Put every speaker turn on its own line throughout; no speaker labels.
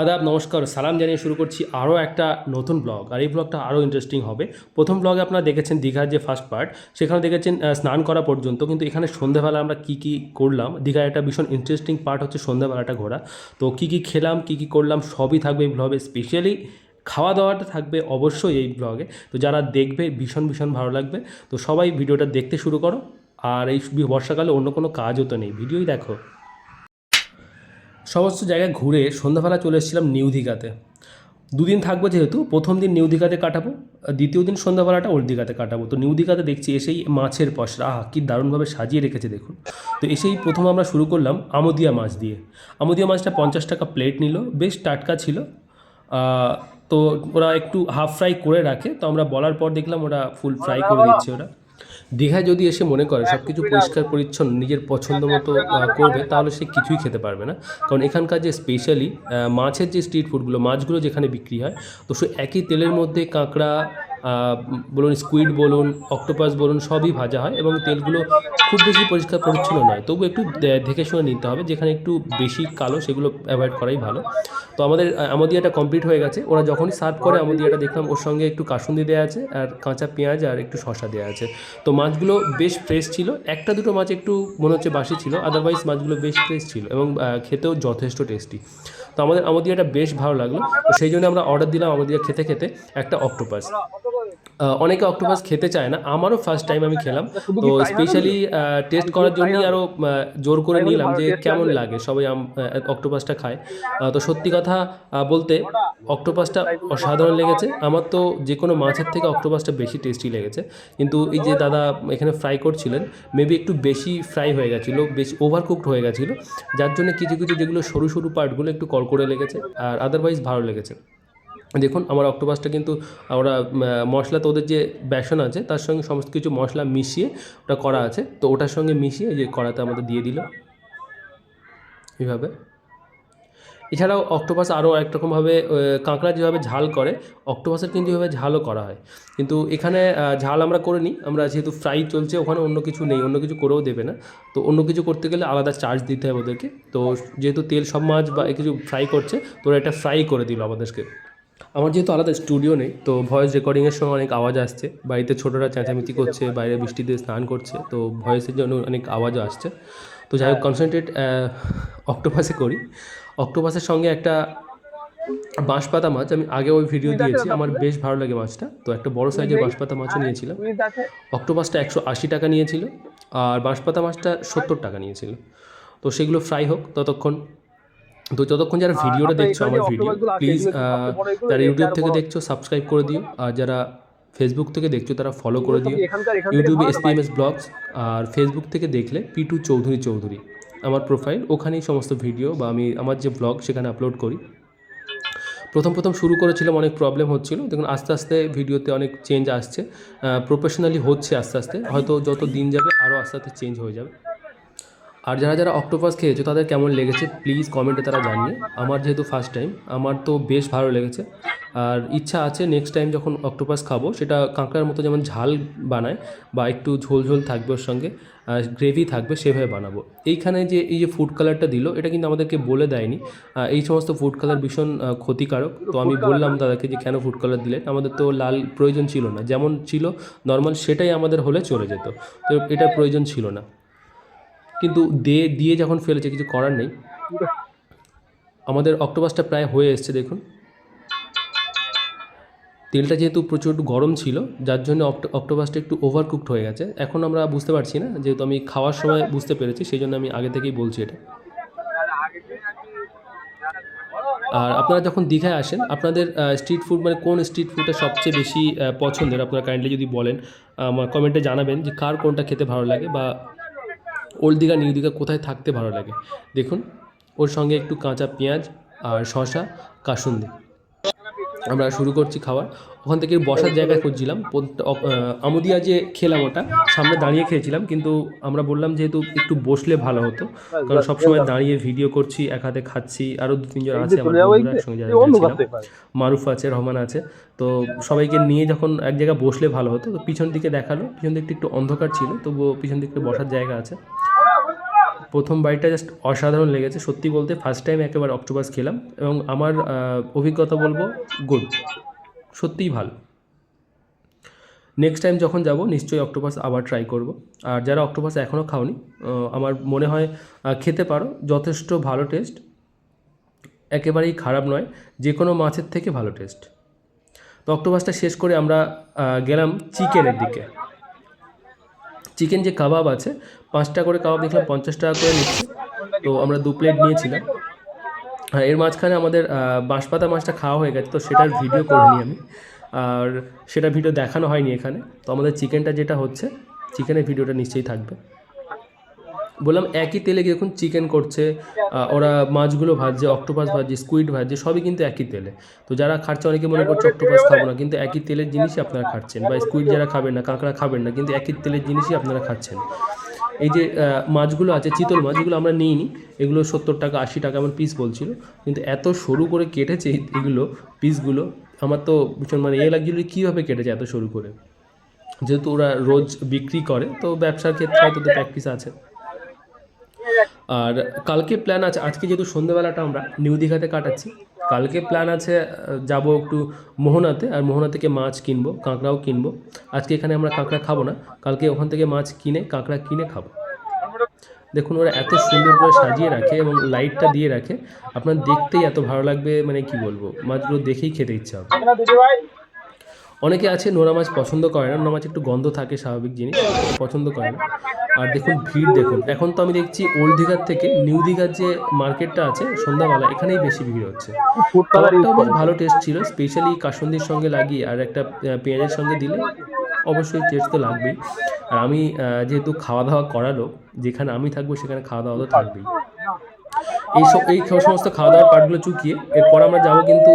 আদাব, নমস্কার, সালাম জানিয়ে শুরু করছি আরও একটা নতুন ব্লগ। আর এই ব্লগটা আরও ইন্টারেস্টিং হবে। প্রথম ব্লগে আপনারা দেখেছেন দীঘার যে ফার্স্ট পার্ট সেখানে দেখেছেন স্নান করা পর্যন্ত, কিন্তু এখানে সন্ধ্যাবেলা আমরা কী কী করলাম, দীঘার একটা ভীষণ ইন্টারেস্টিং পার্ট হচ্ছে সন্ধ্যাবেলাটা ঘোরা। তো কী কী খেলাম, কী কী করলাম, সবই থাকবে এই ব্লগে। স্পেশালি খাওয়া দাওয়াটা থাকবে অবশ্যই এই ব্লগে। তো যারা দেখবে, ভীষণ ভীষণ ভালো লাগবে। তো সবাই ভিডিওটা দেখতে শুরু করো। আর এই বর্ষাকালে অন্য কোনো কাজও তো নেই। ভিডিওই দেখো। সমস্ত জায়গায় ঘুরে সন্ধ্যাবেলা চলে এসেছিলাম নিউ দীঘাতে। দুদিন থাকব যেহেতু, প্রথম দিন নিউ দীঘাতে কাটাবো দ্বিতীয় দিন সন্ধ্যাবেলাটা ওল্ড দীঘাতে কাটাবো। তো নিউ দীঘাতে দেখছি এসেই মাছের পসরা, আহ, কী দারুণভাবে সাজিয়ে রেখেছে দেখুন। তো এসেই প্রথম আমরা শুরু করলাম আমোদিয়া মাছ দিয়ে। আমোদিয়া মাছটা পঞ্চাশ টাকা প্লেট নিল, বেশ টাটকা ছিল। তো ওরা একটু হাফ ফ্রাই করে রাখে, তো আমরা বলার পর দেখলাম ওরা ফুল ফ্রাই করে দিচ্ছে ওরা। দীঘায় যদি এসে মনে করে সব কিছু পরিষ্কার পরিচ্ছন্ন নিজের পছন্দ মতো করবে তাহলে সে কিছুই খেতে পারবে না। কারণ এখানকার যে স্পেশালি মাছের যে স্ট্রিট ফুডগুলো মাছগুলো যেখানে বিক্রি হয় তো সে একই তেলের মধ্যে কাঁকড়া বলুন স্কুইড বলুন অক্টোপাস বলুন, সবই ভাজা হয় এবং তেলগুলো খুব বেশি পরিষ্কার পরিচ্ছন্ন নয়। তবু একটু দেখে শুনে নিতে হবে যেখানে একটু বেশি কালো, সেগুলো অ্যাভয়েড করাই ভালো। তো আমাদের আমদিয়াটা কমপ্লিট হয়ে গেছে। ওরা যখনই সার্ভ করে, আমদিয়াটা দেখলাম ওর সঙ্গে একটু কাসুন্দি দেওয়া আছে আর কাঁচা পেঁয়াজ আর একটু শসা দেওয়া আছে। তো মাছগুলো বেশ ফ্রেশ ছিল। একটা দুটো মাছ একটু মনে হচ্ছে বাসি ছিল আদারওয়াইজ মাছগুলো বেশ ফ্রেশ ছিল এবং খেতেও যথেষ্ট টেস্টি তো আমাদের আমদিয়াটা বেশ ভালো লাগল। তো সেই জন্য আমরা অর্ডার দিলাম আমদিয়া খেতে খেতে একটা অক্টোপাস অনেকে অক্টোপাস খেতে চায় না। আমারও ফার্স্ট টাইম আমি খেলাম। তো স্পেশালি টেস্ট করার জন্যই আরও জোর করে নিলাম যে কেমন লাগে। সবাই অক্টোপাসটা খায়। তো সত্যি কথা বলতে অক্টোপাসটা অসাধারণ লেগেছে। আমার তো যে কোনো মাছের থেকে অক্টোপাসটা বেশি টেস্টি লেগেছে। কিন্তু এই যে দাদা এখানে ফ্রাই করছিলেন মেবি একটু বেশি ফ্রাই হয়ে গেছিল বেশি ওভার কুকড হয়ে গেছিল। যার জন্য কিছু কিছু যেগুলো সরু সরু পার্টগুলো একটু কড়কড়ে লেগেছে আর আদারওয়াইজ ভালো লেগেছে। দেখুন, আমার অক্টোপাসটা কিন্তু ওরা মশলা তো ওদের যে বেসন আছে, তার সঙ্গে সমস্ত কিছু মশলা মিশিয়ে ওটা করা আছে। তো ওটার সঙ্গে মিশিয়ে যে কড়াতে আমাদের দিয়ে দিল। এইভাবে। এছাড়াও অক্টোপাস আরও একরকমভাবে কাঁকড়া যেভাবে ঝাল করে, অক্টোপাসের কিন্তু এভাবে ঝালও করা হয়। কিন্তু এখানে ঝাল আমরা করে নিই, আমরা যেহেতু ফ্রাই চলছে, ওখানে অন্য কিছু নেই, অন্য কিছু করেও দেবে না। তো অন্য কিছু করতে গেলে আলাদা চার্জ দিতে হবে ওদেরকে। তো যেহেতু তেল সব মাছ বা কিছু ফ্রাই করছে, তো ওরা এটা ফ্রাই করে দিল আমাদেরকে। আমার যেহেতু আলাদা স্টুডিও নেই, তো ভয়েস রেকর্ডিংয়ের সময় অনেক আওয়াজ আসছে। বাড়িতে ছোটরা চেঁচামেচি করছে, বাইরে বৃষ্টিতে স্নান করছে, তো ভয়েসের জন্য অনেক আওয়াজও আসছে। তো যাই হোক কনসেন্ট্রেট অক্টোপাসে করি। অক্টোপাসের সঙ্গে একটা বাঁশপাতা মাছ আমি আগে ওই ভিডিও দিয়েছি আমার বেশ ভালো লাগে মাছটা। তো একটা বড় সাইজের বাঁশপাতা মাছও নিয়েছিলাম অক্টোপাসটা একশো আশি টাকা নিয়েছিল আর বাঁশপাতা মাছটা সত্তর টাকা নিয়েছিল। তো সেগুলো ফ্রাই হোক ততক্ষণ। তো যতক্ষণ যারা ভিডিওটা দেখছ আমার ভিডিও প্লিজ যারা ইউটিউব থেকে দেখছ সাবস্ক্রাইব করে দিও আর যারা ফেসবুক থেকে দেখছ তারা ফলো করে দিও। ইউটিউবে এসপিএমএস ব্লগস আর ফেসবুক থেকে দেখলে পিটু চৌধুরী চৌধুরী আমার প্রোফাইল ওখানেই সমস্ত ভিডিও বা আমি আমার যে ব্লগ সেখানে আপলোড করি। প্রথম প্রথম শুরু করেছিলাম, অনেক প্রবলেম হচ্ছিল। দেখুন, আস্তে আস্তে ভিডিওতে অনেক চেঞ্জ আসছে। প্রফেশনালি হচ্ছে আস্তে আস্তে। হয়তো যত দিন যাবে আরও আস্তে আস্তে চেঞ্জ হয়ে যাবে। আর যারা যারা অক্টোপাস খেয়েছো, তাদের কেমন লেগেছে? প্লিজ কমেন্টে তারা জানিয়ে। আমার যেহেতু ফার্স্ট টাইম আমার তো বেশ ভালো লেগেছে। আর ইচ্ছা আছে নেক্সট টাইম যখন অক্টোপাস খাব, সেটা কাঁকড়ার মতো যেমন ঝাল বানায় বা একটু ঝোল ঝোল থাকবে ওর সঙ্গে গ্রেভি থাকবে সেভাবে বানাবো। এইখানে যে এই যে ফুড কালারটা দিল এটা কিন্তু আমাদেরকে বলে দেয়নি। এই সমস্ত ফুড কালার ভীষণ ক্ষতিকারক। তো আমি বললাম দাদাকে যে কেন ফুড কালার দিলেন আমাদের তো লাল প্রয়োজন ছিল না। যেমন ছিল নর্মাল সেটাই আমাদের হলে চলে যেত। তো এটার প্রয়োজন ছিল না। কিন্তু দিয়ে দিয়ে যখন ফেলেছে কিছু করার নেই। আমাদের অক্টোপাসটা প্রায় হয়ে এসছে দেখুন। তেলটা যেহেতু প্রচুর গরম ছিল, যার জন্য অক্টো- অক্টোপাসটা একটু ওভার কুকড হয়ে গেছে। এখন আমরা বুঝতে পারছি না, যেহেতু আমি খাওয়ার সময় বুঝতে পেরেছি, সেই জন্য আমি আগে থেকেই বলছি এটা। আর আপনারা যখন দীঘায় আসেন, আপনাদের স্ট্রিট ফুড মানে কোন স্ট্রিট ফুডটা সবচেয়ে বেশি পছন্দের? আপনারা কাইন্ডলি যদি বলেন, আমার কমেন্টে জানাবেন যে কার কোনটা খেতে ভালো লাগে বা ওল্ড দীঘা নিউ দীঘা কোথায় থাকতে ভালো লাগে। দেখুন, ওর সঙ্গে একটু কাঁচা পেঁয়াজ আর শসা, কাসুন্দি। আমরা শুরু করছি খাওয়া ওখান থেকে বসার জায়গা খুঁজছিলাম। আমুদিয়া যে খেলাম ওটা সামনে দাঁড়িয়ে খেয়েছিলাম কিন্তু আমরা বললাম যেহেতু একটু বসলে ভালো হতো কারণ সবসময় দাঁড়িয়ে ভিডিও করছি এক হাতে খাচ্ছি আরও দু তিনজন আছে আমার বন্ধুরা একসঙ্গে যারা মারুফ আছে রহমান আছে তো সবাইকে নিয়ে যখন এক জায়গায় বসলে ভালো হতো তো পিছন দিকে দেখাল পিছন দিকটা একটু অন্ধকার ছিল তবুও পিছন দিকটা বসার জায়গা আছে। প্রথম বাইটটা জাস্ট অসাধারণ লেগেছে। সত্যি বলতে ফার্স্ট টাইম একেবারে অক্টোপাস খেলাম এবং আমার অভিজ্ঞতা বলব গুড সত্যিই ভালো। নেক্সট টাইম যখন যাব নিশ্চয়ই অক্টোপাস আবার ট্রাই করব। আর যারা অক্টোপাস এখনও খাওনি আমার মনে হয় খেতে পারো। যথেষ্ট ভালো টেস্ট একেবারেই খারাপ নয় যে কোনো মাছের থেকে ভালো টেস্ট তো অক্টোপাসটা শেষ করে আমরা গেলাম চিকেনের দিকে। চিকেন যে কাবাব আছে, পাঁচটা করে কাবাব দেখলাম পঞ্চাশ টাকা করে নিচ্ছে। তো আমরা দু প্লেট নিয়েছিলাম। আর এর মাঝখানে আমাদের বাঁশপাতা মাছটা খাওয়া হয়ে গেছে, তো সেটার ভিডিও করিনি আমি। আর সেটা ভিডিও দেখানো হয়নি এখানে। তো আমাদের চিকেনটা যেটা হচ্ছে, চিকেনের ভিডিওটা নিশ্চয়ই থাকবে। বললাম একই তেলে দেখুন চিকেন করছে ওরা মাছগুলো ভাজছে অক্টোপাস ভাজছে স্কুইড ভাজছে সবই কিন্তু একই তেলে। তো যারা খাচ্ছে অনেকে মনে করছে অক্টোপাস খাব না কিন্তু একই তেলের জিনিসই আপনারা খাচ্ছেন। বা স্কুইড যারা খাবেন না কাঁকড়া খাবেন না কিন্তু একই তেলের জিনিসই আপনারা খাচ্ছেন। এই যে মাছগুলো আছে চিতল মাছ এগুলো আমরা নিইনি এগুলো সত্তর টাকা আশি টাকা এমন পিস বলছিল কিন্তু এত সরু করে কেটেছে এগুলো পিসগুলো আমার তো ভীষণ মানে এ লাগছিল কীভাবে কেটেছে এত সরু করে। যেহেতু ওরা রোজ বিক্রি করে তো ব্যবসার ক্ষেত্রে হয়তো প্র্যাকটিস আছে। আর কালকে প্ল্যান আছে, আজকে যেহেতু সন্ধ্যেবেলাটা আমরা নিউ দীঘাতে কাটাচ্ছি, কালকে প্ল্যান আছে যাব একটু মোহনাতে, আর মোহনা থেকে মাছ কিনবো, কাঁকড়াও কিনবো। আজকে এখানে আমরা কাঁকড়া খাব না, কালকে ওখান থেকে মাছ কিনে, কাঁকড়া কিনে খাব। দেখুন, ওরা এত সুন্দর করে সাজিয়ে রাখে এবং লাইটটা দিয়ে রাখে, আপনার দেখতেই এত ভালো লাগবে মানে কি বলব, মাছগুলো দেখেই খেতে ইচ্ছা হবে। অনেকে আছে নোনা মাছ পছন্দ করে না নোনা মাছ একটু গন্ধ থাকে, স্বাভাবিক জিনিস, পছন্দ করে না। আর দেখুন ভিড় দেখুন। এখন তো আমি দেখছি ওল্ড দীঘার থেকে নিউ দীঘার যে মার্কেটটা আছে সন্ধ্যাবেলা এখানেই বেশি ভিড় হচ্ছে। কাবাবটাও বেশ ভালো টেস্ট ছিল স্পেশালি কাসন্দির সঙ্গে লাগিয়ে আর একটা পেঁয়াজের সঙ্গে দিলে অবশ্যই টেস্ট তো লাগবেই। আর আমি যেহেতু খাওয়া দাওয়া করালো যেখানে আমি থাকব সেখানে খাওয়া দাওয়া তো থাকবেই। এই সব এই সমস্ত খাওয়া দাওয়ার পার্টগুলো চুকিয়ে এরপর আমরা যাব কিন্তু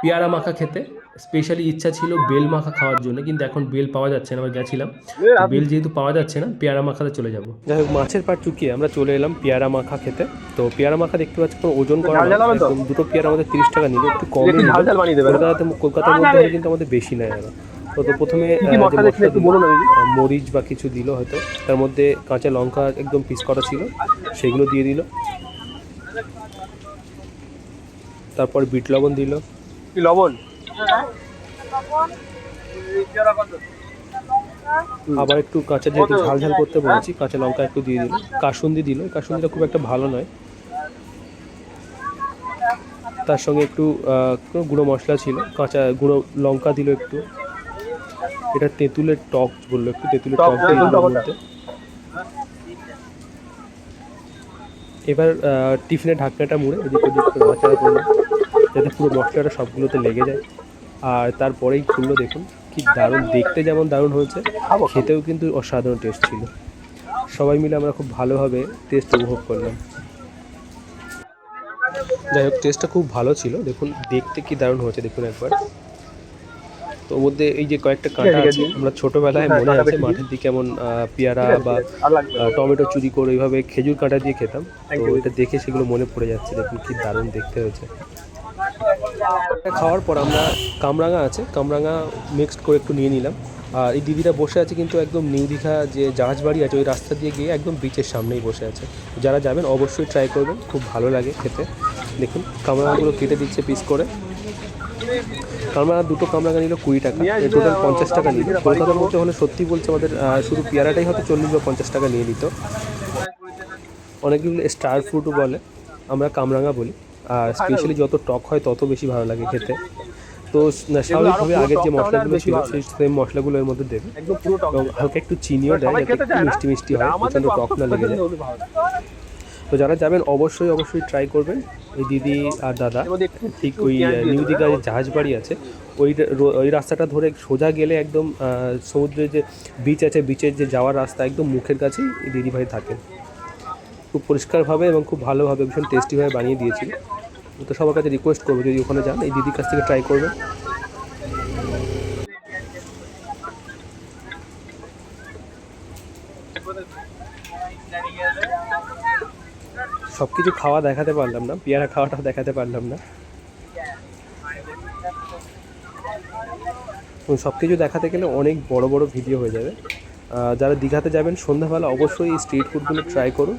পেয়ারা মাখা খেতে। স্পেশালি ইচ্ছা ছিল বেল মাখা খাওয়ার জন্য কিন্তু এখন বেল পাওয়া যাচ্ছে না আমরা গেছিলাম। বেল যেহেতু পাওয়া যাচ্ছে না পেয়ারা মাখাতে চলে যাব। যাই হোক মাছের পাট চুকিয়ে আমরা চলে এলাম পেয়ারা মাখা খেতে। তো পেয়ারা মাখা দেখতে পাচ্ছি কোনো ওজন করা দুটো পেয়ারা আমাদের তিরিশ টাকা নিল একটু
দেবে।
কলকাতাতে কলকাতার মধ্যে হলে কিন্তু আমাদের বেশি নেয় এরা। তো প্রথমে মরিচ বা কিছু দিল হয়তো। তার মধ্যে কাঁচা লঙ্কা একদম পিস করা ছিল সেগুলো দিয়ে দিল। তারপর বিট লবণ দিল।
লবণ?
আবার একটু কাঁচা যেহেতু ঝাল ঝাল করতে বলেছি কাঁচা লঙ্কা একটু দিয়ে দিল কাসুন্দি দিল কাসুন্দিটা খুব একটা ভালো নয়। তার সঙ্গে একটু আহ, গুঁড়ো মশলা ছিল কাঁচা গুঁড়ো লঙ্কা দিল একটু। এটা তেঁতুলের টক বলল একটু তেঁতুলের
টক।
মধ্যে। এবার আহ, টিফিনের ঢাকনাটা মুড়ে এদিক ওদিক নাড়াচাড়া করলাম যাতে পুরো মশলাটা সবগুলোতে লেগে যায়। আর তারপরেই খুললো দেখুন কি দারুণ দেখতে যেমন দারুণ হয়েছে খেতেও কিন্তু অসাধারণ টেস্ট ছিল। সবাই মিলে আমরা খুব ভালোভাবে টেস্ট উপভোগ করলাম। যাই হোক টেস্টটা খুব ভালো ছিল দেখুন দেখতে কি দারুণ হয়েছে দেখুন একবার। তো ওর মধ্যে এই যে কয়েকটা কাঁটা
আছে,
আমরা ছোটবেলায়
হ্যাঁ,
মনে আছে মাঠের দিকে এমন পেয়ারা বা টমেটো চুরি করে ওইভাবে খেজুর কাঁটা দিয়ে খেতাম। তো. এটা দেখে সেগুলো মনে পড়ে যাচ্ছে দেখুন কি দারুণ দেখতে হয়েছে। খাওয়ার পর আমরা কামরাঙা আছে কামরাঙা মিক্সড করে একটু নিয়ে নিলাম। আর এই দিদিরা বসে আছে কিন্তু একদম নিউ দীঘা যে জাহাজ বাড়ি আছে ওই রাস্তা দিয়ে গিয়ে একদম বিচের সামনেই বসে আছে। যারা যাবেন অবশ্যই ট্রাই করবেন খুব ভালো লাগে খেতে। দেখুন কামরাঙাগুলো কেটে দিচ্ছে পিস করে। কামরাঙা দুটো কামরাঙা নিল কুড়ি টাকা টোটাল পঞ্চাশ টাকা নিল। কলকাতার মধ্যে হলে সত্যি বলছে আমাদের শুধু পেয়ারাটাই হয়তো চল্লিশ বা পঞ্চাশ টাকা নিয়ে নিত। অনেকগুলো স্টার ফ্রুটও বলে আমরা কামরাঙা বলি। আর স্পেশালি যত টক হয় তত বেশি ভালো লাগে খেতে। তো স্বাভাবিকভাবে আগের যে মশলাগুলো ছিল সেই সেম মশলাগুলো এর মধ্যে দেবে। এবং হালকা একটু চিনিও দেয় যাতে একটু মিষ্টি মিষ্টি হয় প্রচণ্ড টক না লেগে যায়। তো যারা যাবেন অবশ্যই অবশ্যই ট্রাই করবেন। এই দিদি আর দাদা ঠিক ওই নিউ দীঘা যে জাহাজ বাড়ি আছে ওই ওই রাস্তাটা ধরে সোজা গেলে একদম সমুদ্রের যে বিচ আছে বিচের যে যাওয়ার রাস্তা একদম মুখের কাছেই এই দিদিভাই থাকেন। খুব পরিষ্কারভাবে এবং খুব ভালোভাবে ভীষণ টেস্টিভাবে বানিয়ে দিয়েছিল। তো সবার কাছে রিকোয়েস্ট করব যদি ওখানে যান, এই দিদির কাছ থেকে ট্রাই করবেন। সব কিছু খাওয়া দেখাতে পারলাম না, পেয়ারা খাওয়াটাও দেখাতে পারলাম না। সব কিছু দেখাতে গেলে অনেক বড় বড় ভিডিও হয়ে যাবে। যারা দীঘাতে যাবেন, সন্ধ্যাবেলা অবশ্যই এই স্ট্রিট ফুডগুলো ট্রাই করুন।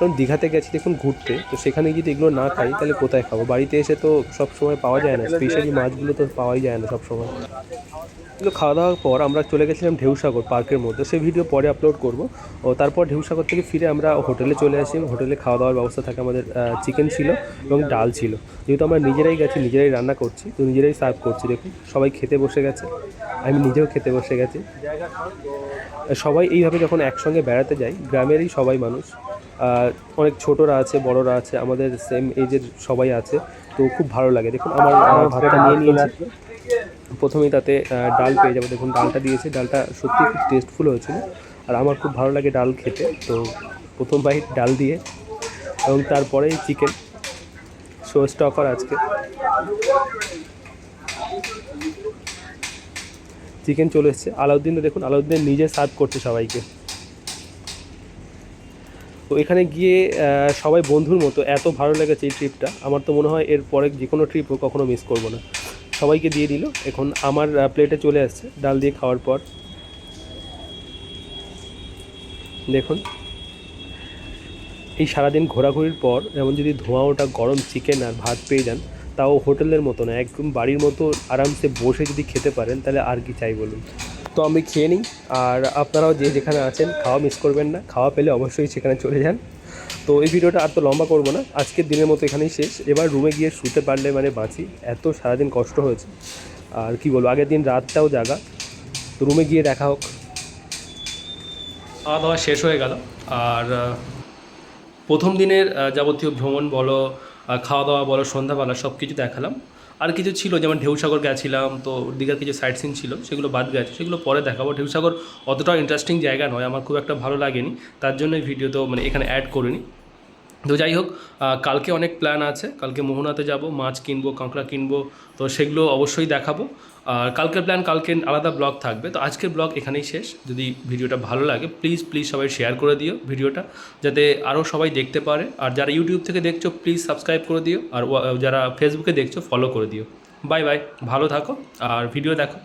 কারণ দীঘাতে গেছি দেখুন ঘুরতে, তো সেখানে যদি এগুলো না খাই, তাহলে কোথায় খাব? বাড়িতে এসে তো সব সময় পাওয়া যায় না, স্পেশালি মাছগুলো তো পাওয়াই যায় না সব সময় এগুলো খাওয়া দাওয়ার পর আমরা চলে গেছিলাম ঢেউসাগর পার্কের মধ্যে, সেই ভিডিও পরে আপলোড করব। ও তারপর ঢেউসাগর থেকে ফিরে আমরা হোটেলে চলে আসি হোটেলে খাওয়া দাওয়ার ব্যবস্থা থাকে আমাদের চিকেন ছিল এবং ডাল ছিল। যেহেতু আমরা নিজেরাই গেছি, নিজেরাই রান্না করছি, তো নিজেরাই সার্ভ করছি। দেখুন, সবাই খেতে বসে গেছে, আমি নিজেও খেতে বসে গেছি। সবাই এইভাবে যখন একসঙ্গে বেড়াতে যাই, গ্রামেরই সবাই মানুষ। অনেক ছোটরা আছে বড়রা আছে আমাদের সেম এজের সবাই আছে তো খুব ভালো লাগে। দেখুন আমার ভাতটা নিয়ে নিয়েছি। প্রথমেই তাতে ডাল পেয়ে যাব। দেখুন ডালটা দিয়েছে ডালটা সত্যি খুব টেস্টফুল হয়েছিল আর আমার খুব ভালো লাগে ডাল খেতে তো প্রথম বাইট ডাল দিয়ে এবং তারপরেই চিকেন শো স্টপার আজকে। চিকেন চলে এসছে। আলাউদ্দিনও দেখুন আলাউদ্দিন নিজে সার্ভ করছে সবাইকে। তো এখানে গিয়ে সবাই বন্ধুর মতো এত ভালো লেগেছে এই ট্রিপটা আমার তো মনে হয় এর পরে যে কোনো ট্রিপ ট্রিপও কখনো মিস করব না। সবাইকে দিয়ে দিল। এখন আমার প্লেটে চলে আসছে, ডাল দিয়ে খাওয়ার পর। দেখুন। এই সারাদিন ঘোরাঘুরির পর যেমন যদি ধোঁয়া ওটা গরম চিকেন আর ভাত পেয়ে যান, তাও হোটেলের মতো না, একদম বাড়ির মতো আরামসে বসে যদি খেতে পারেন, তাহলে আর কি চাই বলুন? তো আমি খেয়ে নিই। আর আপনারাও যে যেখানে আছেন, খাওয়া মিস করবেন না। খাওয়া পেলে অবশ্যই সেখানে চলে যান। তো এই ভিডিওটা আর তো লম্বা করব না। আজকের দিনের মতো এখানেই শেষ। এবার রুমে গিয়ে শুতে পারলে মানে বাঁচি। এত সারাদিন কষ্ট হয়েছে। আর কি বলব, আগের দিন রাতটাও জাগা। তো রুমে গিয়ে দেখা হোক। খাওয়া দাওয়া শেষ হয়ে গেল। আর প্রথম দিনের যাবতীয় ভ্রমণ বলো খাওয়া দাওয়া বলো, সন্ধ্যাবেলা সব কিছু দেখালাম। আর কিছু ছিল, যেমন ঢেউসাগর গেছিলাম, তো দীঘার কিছু সাইট সিন ছিল, সেগুলো বাদ গেছে, সেগুলো পরে দেখাবো। ঢেউসাগর অতটাও ইন্টারেস্টিং জায়গা নয়, আমার খুব একটা ভালো লাগেনি, তার জন্য ভিডিও তো মানে এখানে অ্যাড করিনি। তো যাই হোক কালকে অনেক প্ল্যান আছে। কালকে মোহনাতে যাব, মাছ কিনবো, কাঁকড়া কিনবো, তো সেগুলো অবশ্যই দেখাবো। আর কালকের প্ল্যান কালকে আলাদা ব্লগ থাকবে। তো আজকের ব্লগ এখানেই শেষ। যদি ভিডিওটা ভালো লাগে প্লিজ প্লিজ সবাই শেয়ার করে দিও ভিডিওটা, যাতে আরও সবাই দেখতে পারে। আর যারা ইউটিউব থেকে দেখছ প্লিজ সাবস্ক্রাইব করে দিও। আর যারা ফেসবুকে দেখছ ফলো করে দিও। বাই বাই ভালো থাকো। আর ভিডিও দেখো।